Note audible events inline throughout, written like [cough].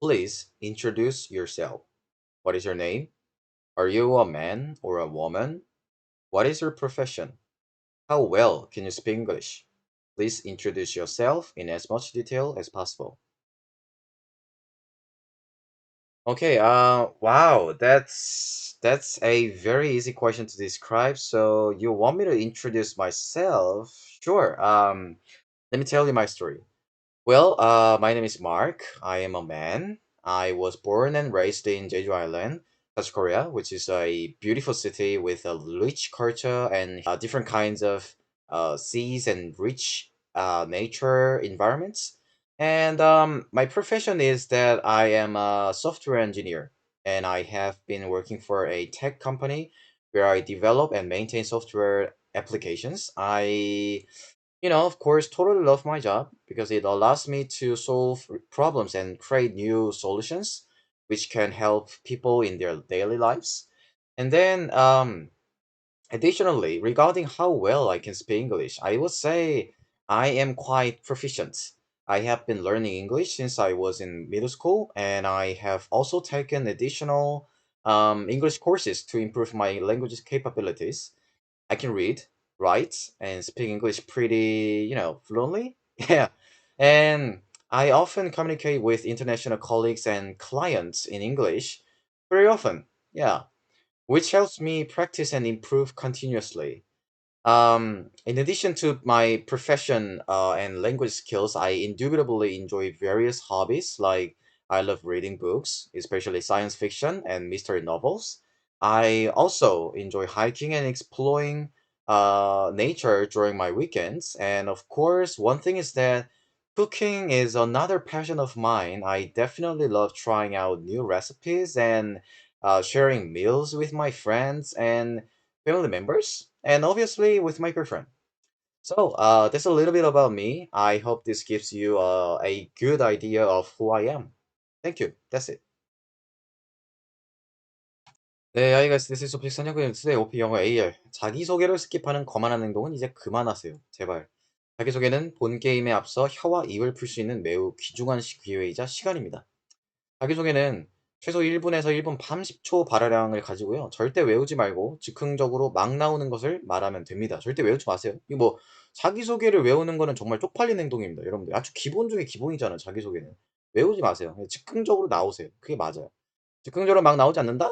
Please introduce yourself. What is your name? Are you a man or a woman? What is your profession? How well can you speak English? Please introduce yourself in as much detail as possible. Okay, uh, wow, that's that's a very easy question to describe. So you want me to introduce myself? Sure. Um, let me tell you my story. Well, uh, my name is Mark. I am a man. I was born and raised in Jeju Island, South Korea, which is a beautiful city with a rich culture and uh, different kinds of uh, seas and rich uh, nature environments. And um, my profession is that I am a software engineer, and I have been working for a tech company where I develop and maintain software applications. I you know, of course, totally love my job because it allows me to solve problems and create new solutions which can help people in their daily lives. And then, um, additionally, regarding how well I can speak English, I would say I am quite proficient. I have been learning English since I was in middle school, and I have also taken additional um, English courses to improve my language capabilities. I can read, write, and speak English pretty, you know, fluently. [laughs] Yeah. And I often communicate with international colleagues and clients in English very often. Yeah. Which helps me practice and improve continuously. Um, in addition to my profession uh, and language skills, I indubitably enjoy various hobbies. Like I love reading books, especially science fiction and mystery novels. I also enjoy hiking and exploring uh, nature during my weekends. And of course, one thing is that cooking is another passion of mine. I definitely love trying out new recipes and uh, sharing meals with my friends and family members, and obviously with my girlfriend. So, uh, that's a little bit about me. I hope this gives you uh, a good idea of who I am. Thank you. That's it. 네, hi guys. This is Topic 선영근 today OP 영어 AR. 자기소개를 스킵하는 거만한 행동은 이제 그만하세요. 제발. 자기소개는 본 게임에 앞서 혀와 입을 풀 수 있는 매우 귀중한 시- 기회이자 시간입니다. 자기소개는 최소 1분에서 1분 30초 발화량을 가지고요. 절대 외우지 말고 즉흥적으로 막 나오는 것을 말하면 됩니다. 절대 외우지 마세요. 이거 뭐 자기소개를 외우는 거는 정말 쪽팔린 행동입니다. 여러분들 아주 기본 중에 기본이잖아요. 자기소개는. 외우지 마세요. 즉흥적으로 나오세요. 그게 맞아요. 즉흥적으로 막 나오지 않는다?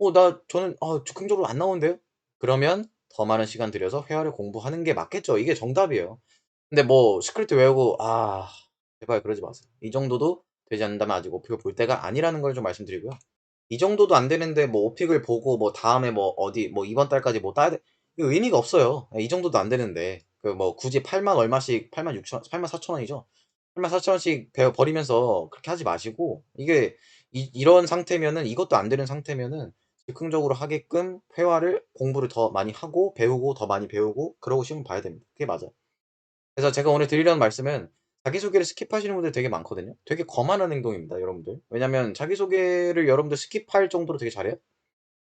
어, 나 저는 아, 즉흥적으로 안 나오는데요? 그러면 더 많은 시간 들여서 회화를 공부하는 게 맞겠죠. 이게 정답이에요. 근데 뭐 스크립트 외우고 아, 제발 그러지 마세요. 이 정도도 되지 않는다면 아직 오픽을 볼 때가 아니라는 걸 좀 말씀드리고요. 이 정도도 안 되는데 뭐 오픽을 보고 뭐 다음에 뭐 어디 뭐 이번 달까지 뭐 따야 돼. 의미가 없어요. 이 정도도 안 되는데 그 뭐 굳이 8만 얼마씩 8만 6천 8만 4천 원이죠. 8만 4천 원씩 배 버리면서 그렇게 하지 마시고 이게 이, 이런 상태면은 이것도 안 되는 상태면은 즉흥적으로 하게끔 회화를 공부를 더 많이 하고 배우고 더 많이 배우고 그러고 시험 봐야 됩니다. 그게 맞아요. 그래서 제가 오늘 드리려는 말씀은 자기소개를 스킵하시는 분들 되게 많거든요. 되게 거만한 행동입니다, 여러분들. 왜냐면 자기소개를 여러분들 스킵할 정도로 되게 잘해요.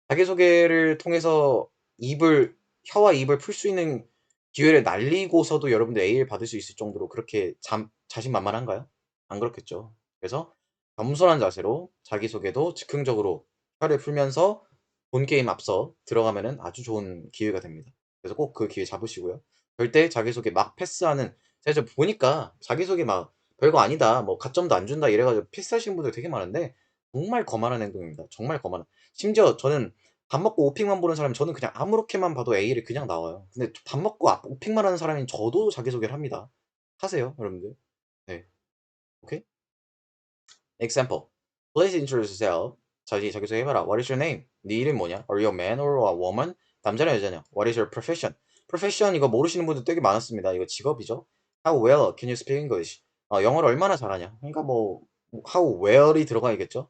자기소개를 통해서 입을 혀와 입을 풀 수 있는 기회를 날리고서도 여러분들 A를 받을 수 있을 정도로 그렇게 잠 자신만만한가요? 안 그렇겠죠. 그래서 겸손한 자세로 자기소개도 즉흥적으로 혀를 풀면서 본 게임 앞서 들어가면은 아주 좋은 기회가 됩니다. 그래서 꼭 그 기회 잡으시고요. 절대 자기소개 막 패스하는 제가 좀 보니까 자기소개 막 별거 아니다, 뭐 가점도 안 준다 이래 가지고 패스하시는 분들 되게 많은데 정말 거만한 행동입니다. 정말 거만한. 심지어 저는 밥 먹고 오픽만 보는 사람 저는 그냥 아무렇게만 봐도 A를 그냥 나와요. 근데 밥 먹고 아- 오픽만 하는 사람인 저도 자기소개를 합니다. 하세요, 여러분들. 네. 오케이? Example. Please introduce yourself. 자기 자기소개 해봐라. What is your name? 네 이름 뭐냐? Are you a man or a woman? 남자냐 여자냐? What is your profession? Profession 이거 모르시는 분들 되게 많았습니다. 이거 직업이죠. How well can you speak English? 어, 영어를 얼마나 잘하냐? 그러니까 뭐 how well이 들어가야겠죠.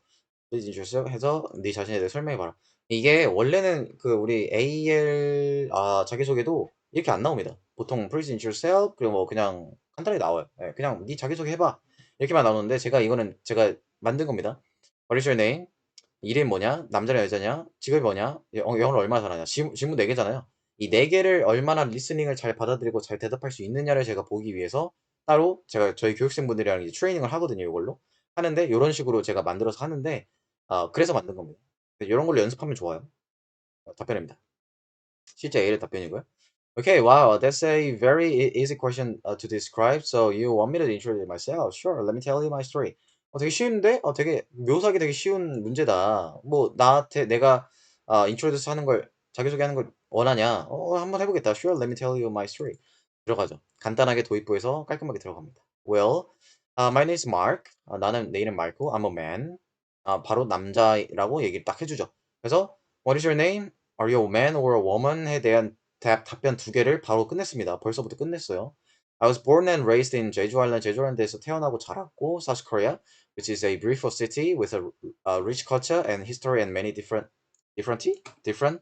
해서 네 자신에 대해 설명해봐라. 이게 원래는 그 우리 AL 아, 자기소개도 이렇게 안 나옵니다. 보통 introduce yourself 그리고 뭐 그냥 간단하게 나와요. 예, 그냥 네 자기소개 해봐. 이렇게만 나오는데 제가 이거는 제가 만든 겁니다. What is your name? 이름 뭐냐? 남자냐 여자냐? 직업이 뭐냐? 영- 영어를 얼마나 잘하냐? 질- 질문 4개잖아요. 이 4개를 얼마나 리스닝을 잘 받아들이고 잘 대답할 수 있느냐를 제가 보기 위해서 따로 제가 저희 교육생분들이랑 이제 트레이닝을 하거든요, 이걸로. 하는데 요런 식으로 제가 만들어서 하는데 어 그래서 만든 겁니다. 요런 걸로 연습하면 좋아요. 어 답변입니다. 실제 A의 답변이고요. Okay, wow, that's a very e- easy question uh, to describe. So you want me to introduce myself? Sure, let me tell you my story. 어, 되게 쉬운데? 어, 되게 묘사하기 되게 쉬운 문제다. 뭐 나한테 내가 어, introduce 하는 걸 자기소개하는 걸 원하냐? 어, 한번 해보겠다. Sure, let me tell you my story. 들어가죠. 간단하게 도입부에서 깔끔하게 들어갑니다. Well, uh, my name is Mark. 아, 나는 내 이름 말고 I'm a man. 아, 바로 남자라고 얘기를 딱 해주죠. 그래서 What is your name? Are you a man or a woman?에 대한 답, 답변 두 개를 바로 끝냈습니다. 벌써부터 끝냈어요. I was born and raised in 제주 아일랜드, 제주 아일랜드에서 태어나고 자랐고, South Korea, which is a beautiful city with a, a rich culture and history and many different, different, different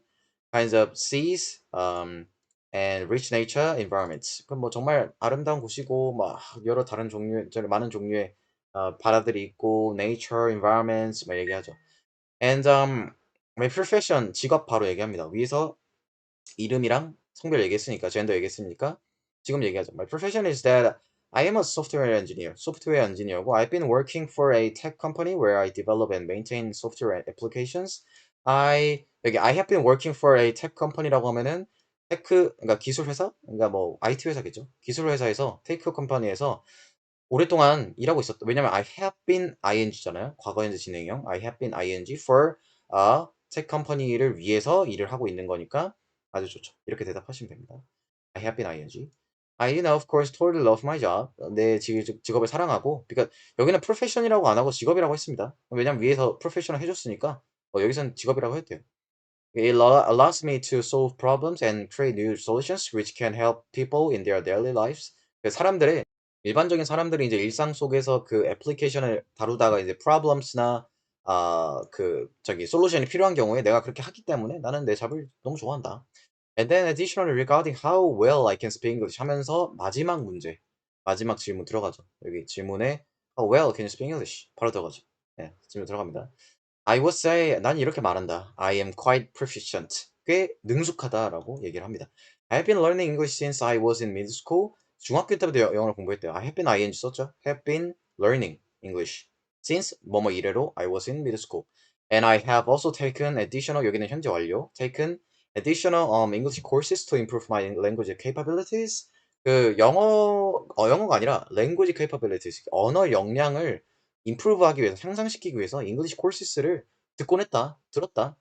kinds of seas, um, and rich nature environments. 그럼 뭐 정말 아름다운 곳이고, 막 여러 다른 종류의, 저는 많은 종류의 어, 바다들이 있고, nature, environments, 막 얘기하죠. And um, my profession, 직업 바로 얘기합니다. 위에서 이름이랑 성별 얘기했으니까, 젠더 얘기했으니까 지금 얘기하죠. My profession is that I am a software engineer. 소프트웨어 엔지니어고 I've been working for a tech company where I develop and maintain software applications. I 여기 I have been working for a tech company라고 하면은 테크 그러니까 기술 회사, 그러니까 뭐 IT 회사겠죠. 기술 회사에서 테크 컴퍼니에서 오랫동안 일하고 있었다. 왜냐면 I have been ing잖아요. 과거 현재 진행형. I have been ing for a tech company를 위해서 일을 하고 있는 거니까 아주 좋죠. 이렇게 대답하시면 됩니다. I have been ing. I, know, of course, totally love my job. 내 직- 직업을 사랑하고, 그러니까 여기는 profession이라고 안 하고 직업이라고 했습니다. 왜냐면 위에서 professional 해줬으니까 어, 여기서는 직업이라고 해도 돼요. It allow- allows me to solve problems and create new solutions which can help people in their daily lives. 그 사람들의 일반적인 사람들이 이제 일상 속에서 그 애플리케이션을 다루다가 이제 problems나 아, 그 저기 솔루션이 필요한 경우에 내가 그렇게 하기 때문에 나는 내 잡을 너무 좋아한다. And then additionally regarding how well I can speak English 하면서 마지막 문제, 마지막 질문 들어가죠. 여기 질문에 how well can you speak English? 바로 들어가죠. 네, 질문 들어갑니다. I would say 난 이렇게 말한다. I am quite proficient. 꽤 능숙하다라고 얘기를 합니다. I have been learning English since I was in middle school. 중학교 때부터 여- 영어를 공부했대요. I have been ing 썼죠. Have been learning English since 뭐뭐 이래로 I was in middle school. And I have also taken additional 여기는 현재 완료. Taken additional um, English courses to improve my language capabilities. 그 영어 어 영어가 아니라 language capabilities 언어 역량을 improve 하기 위해서 향상시키기 위해서 English courses를 듣곤 했다. 들었다.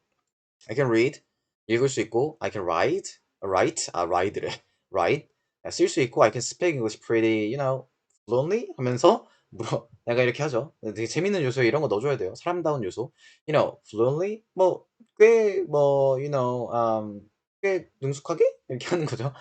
I can read 읽을 수 있고 I can write write 아 write래 write 쓸 수 있고 I can speak English pretty you know fluently 하면서 뭐 내가 이렇게 하죠. 되게 재밌는 요소에 이런 거 넣어줘야 돼요. 사람다운 요소. You know fluently 뭐꽤뭐 you know um, 꽤 능숙하게 이렇게 하는 거죠.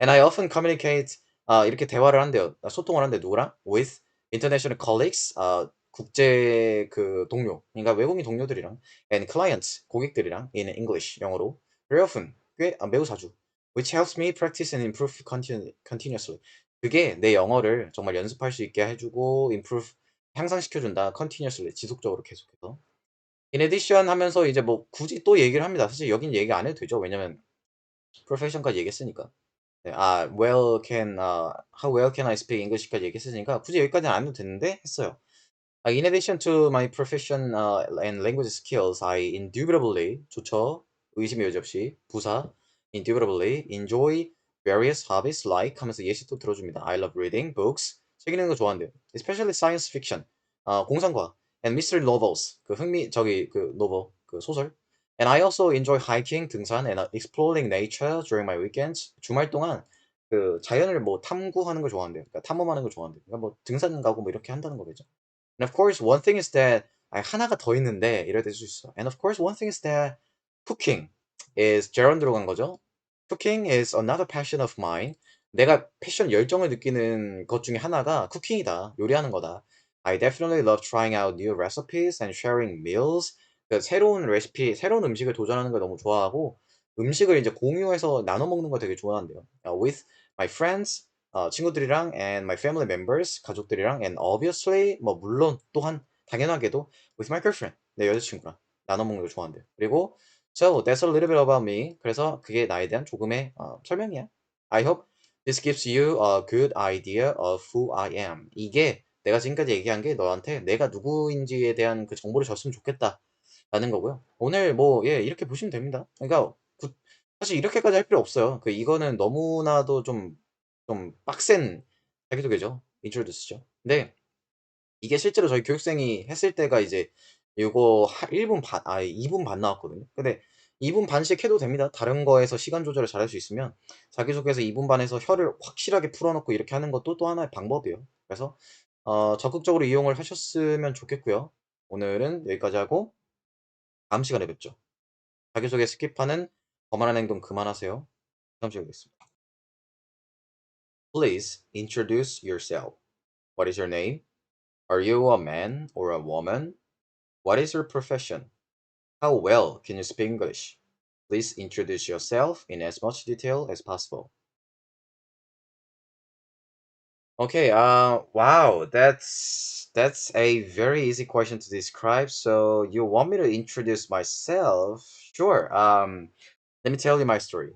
And I often communicate 아 이렇게 대화를 한대요. 아, 소통을 한대 누구랑? With international colleagues 아 국제 그 동료, 그러니까 외국인 동료들이랑 and clients 고객들이랑 in English 영어로 very often 꽤 아, 매우 자주 which helps me practice and improve continu- continuously. 그게 내 영어를 정말 연습할 수 있게 해주고 improve 향상시켜준다 continuously 지속적으로 계속해서 in addition 하면서 이제 뭐 굳이 또 얘기를 합니다. 사실 여긴 얘기 안 해도 되죠. 왜냐면 profession까지 얘기했으니까. 네, 아, well can, 아, how well can I speak English까지 얘기했으니까 굳이 여기까지는 안 해도 되는데 했어요. Uh, in addition to my profession uh, and language skills, I indubitably 좋죠. 의심의 여지 없이 부사 indubitably enjoy various hobbies like 하면서 예시 또 들어줍니다. I love reading books 책 읽는 거 좋아한대요. Especially science fiction 어, 공상과학 and mystery novels 그 흥미 저기 그 노vel 그 소설 And I also enjoy hiking 등산 and exploring nature during my weekends 주말 동안 그 자연을 뭐 탐구하는 걸 좋아한대요. 그러니까 탐험하는 걸 좋아한대요. 그러니까 뭐 등산 가고 뭐 이렇게 한다는 거겠죠. And of course, one thing is that 아, 하나가 더 있는데 이럴 수 있어. And of course, one thing is that cooking is gerund 들어간 거죠. Cooking is another passion of mine. 내가 패션 열정을 느끼는 것 중에 하나가 쿠킹이다. 요리하는 거다. I definitely love trying out new recipes and sharing meals. 그 새로운 레시피, 새로운 음식을 도전하는 걸 너무 좋아하고 음식을 이제 공유해서 나눠 먹는 거 되게 좋아한대요. Uh, with my friends, 어, 친구들이랑 and my family members 가족들이랑 and obviously 뭐 물론 또한 당연하게도 with my girlfriend 내 여자친구랑 나눠 먹는 걸 좋아한대요. 그리고 so that's a little bit about me. 그래서 그게 나에 대한 조금의 어, 설명이야. I hope this gives you a good idea of who I am. 이게 내가 지금까지 얘기한 게 너한테 내가 누구인지에 대한 그 정보를 줬으면 좋겠다 라는 거고요. 오늘 뭐 예 이렇게 보시면 됩니다. 그러니까 구 사실 이렇게까지 할 필요 없어요. 그 이거는 너무나도 좀 좀 빡센 자기소개죠. introduce죠. 근데 이게 실제로 저희 교육생이 했을 때가 이제 요거 하1분 반 아이 2분 반 나왔거든요. 근데 2분 반씩 해도 됩니다. 다른 거에서 시간 조절을 잘할 수 있으면 자기소개에서 2분 반에서 혀를 확실하게 풀어 놓고 이렇게 하는 것도 또 하나의 방법이에요. 그래서 어 적극적으로 이용을 하셨으면 좋겠고요. 오늘은 여기까지 하고 다음 시간에 뵙죠. 자기소개 스킵하는 거만한 행동 그만하세요. 다음 시간에 뵙겠습니다. Please introduce yourself. What is your name? Are you a man or a woman? What is your profession? How well can you speak English? Please introduce yourself in as much detail as possible. Okay, uh wow, that's that's a very easy question to describe. So you want me to introduce myself? Sure. Um let me tell you my story.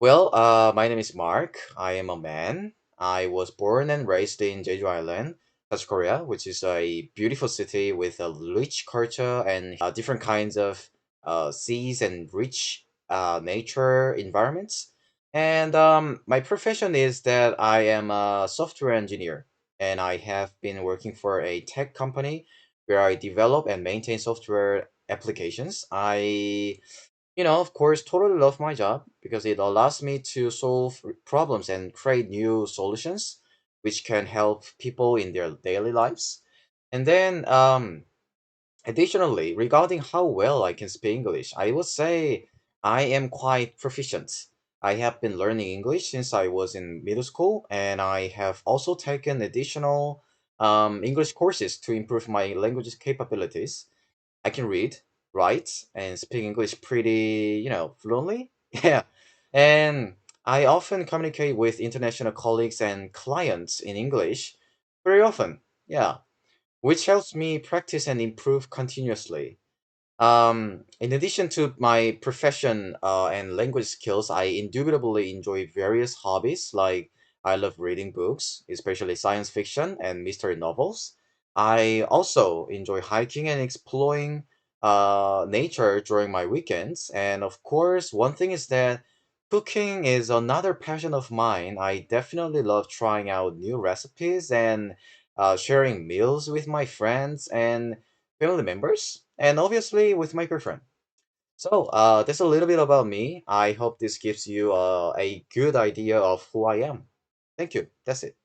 Well, uh, my name is Mark. I am a man. I was born and raised in Jeju Island, South Korea, which is a beautiful city with a rich culture and uh, different kinds of uh, seas and rich uh, nature environments. And um, my profession is that I am a software engineer, and I have been working for a tech company where I develop and maintain software applications. I you know, of course, totally love my job because it allows me to solve problems and create new solutions which can help people in their daily lives. And then, um, additionally, regarding how well I can speak English, I would say I am quite proficient. I have been learning English since I was in middle school, and I have also taken additional um, English courses to improve my language capabilities. I can read, write, and speak English pretty, you know, fluently. [laughs] Yeah. And I often communicate with international colleagues and clients in English very often. Yeah. Which helps me practice and improve continuously. Um, in addition to my profession uh, and language skills, I indubitably enjoy various hobbies. Like I love reading books, especially science fiction and mystery novels. I also enjoy hiking and exploring uh, nature during my weekends. And of course, one thing is that cooking is another passion of mine. I definitely love trying out new recipes and uh, sharing meals with my friends and family members, and obviously with my girlfriend. So, uh, that's a little bit about me. I hope this gives you uh, a good idea of who I am. Thank you. That's it.